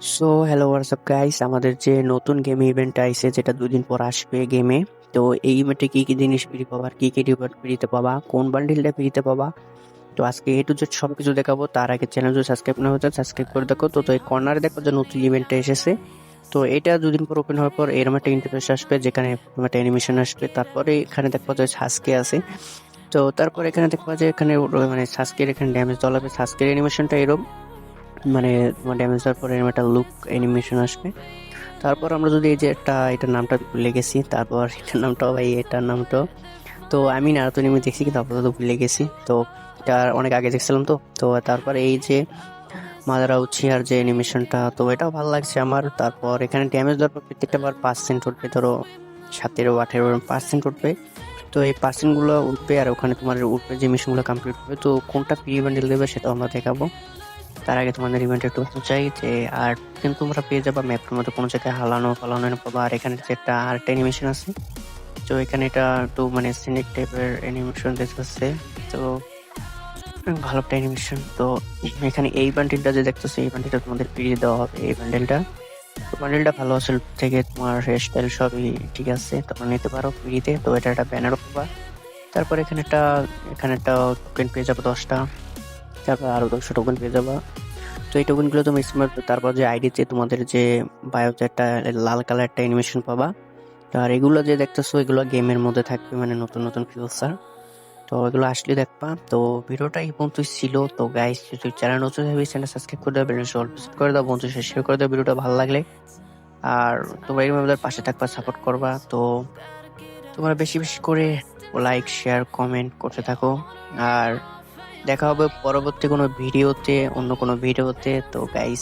So hello WhatsApp guys আমাদের যে নতুন গেম ইভেন্ট আইছে, যেটা দুদিন পর আসবে গেমে তো এই ইভেন্টে কী কী জিনিস ফ্রি পাবা, কী কী রিওয়ার্ড ফ্রিতে পাবা, কোন বান্ডিলটা ফ্রিতে পাবা? তো আজকে এ টু জেড সব কিছু দেখাবো, তার আগে চ্যানেল যদি সাবস্ক্রাইব না হতে সাবস্ক্রাইব করে দেখো। তো তো এই কর্নারে দেখো যে নতুন ইভেন্টটা এসেছে। তো এটা দুদিন পর ওপেন হওয়ার পর এরকম একটা ইন্টারফেস আসবে, যেখানে একটা অ্যানিমেশন আসবে। তারপরে এখানে দেখব যে সাসকে আছে। তো তারপর এখানে দেখব যে এখানে মানে সাসকের এখানে ড্যামেজ দেওয়া হবে সাসকের অ্যানিমেশনটা এরকম মানে ড্যামেজ দেওয়ার পরে এরকম একটা লুক অ্যানিমেশন আসবে। তারপর আমরা যদি এই যে একটা এটার নামটা ভুলে গেছি, তারপর এটার নামটাও ভাই, এটার নামটাও। তো আমি নারুতো নিমে দেখছি কিন্তু আপাতত ভুলে গেছি। তো এটা অনেক আগে দেখছিলাম তো। তো তারপর এই যে মাদারা উচিয়ার যে অ্যানিমেশনটা তো এটাও ভালো লাগছে আমার। তারপর এখানে ড্যামেজ দেওয়ার পর প্রত্যেকটা বার পার্সেন্ট উঠবে, ধরো সাতেরো, আঠেরো পার্সেন্ট উঠবে। তো এই পার্সেন্টগুলো উঠবে আর ওখানে তোমার উঠবে যে মিশনগুলো কমপ্লিট হবে তো কোনটা ফ্রি বান্ডেল দেবে সেটাও আমরা দেখাবো। তার আগে তোমাদের ইভেন্ট একটু বলতে চাই যে, আর কিন্তু তোমরা পেয়ে যাবা ম্যাপের মধ্যে কোনো জায়গায় হালানো ফালানো পাবা আর এখানে যে একটা আর্ট অ্যানিমেশন আছে, তো এখানে এটা একটু মানে সিনিক টাইপের অ্যানিমেশন দেখতেছে তো ভালো একটা অ্যানিমেশন তো এখানে এই বান্ডেলটা যে দেখতেছো, এই বান্ডেলটা তোমাদের ফিরিয়ে দেওয়া হবে, এই বান্ডেলটা তো বান্ডেলটা ভালো আছে থেকে তোমার হেয়ার স্টাইল সবই ঠিক আছে, তোমরা নিতে পারো ফ্রিতে তো এটা একটা ব্যানারও পাবা তারপর এখানে একটা এখানে একটা টোকেন পেয়ে যাব দশটা। তারপর আরও দশটা টোকেন পেয়ে যাবা। তো এই টোকেনগুলো তুমি স্মার্ট তারপর যে আইডিতে তোমাদের যে বায়োতে একটা লাল কালার একটা অ্যানিমেশন পাবা। আর এগুলো যে দেখতেছো, এগুলো গেমের মধ্যে থাকবে মানে নতুন নতুন ফিচার তো এগুলো আসলে দেখবা। তো ভিডিওটা এই পর্যন্ত ছিল। তো গাইস যদি চ্যানেল নতুন হবে চ্যানেল সাবস্ক্রাইব করে দেবে ভিডিও করে দাও বন্ধু শেয়ার করে দাও, ভিডিওটা ভালো লাগলে। আর তোমরা এরকম আমাদের পাশে থাকবা সাপোর্ট করবা। তো তোমরা বেশি বেশি করে লাইক শেয়ার কমেন্ট করতে থাকো। আর দেখা হবে পরবর্তী কোনো ভিডিওতে অন্য কোনো ভিডিওতে। তো গাইস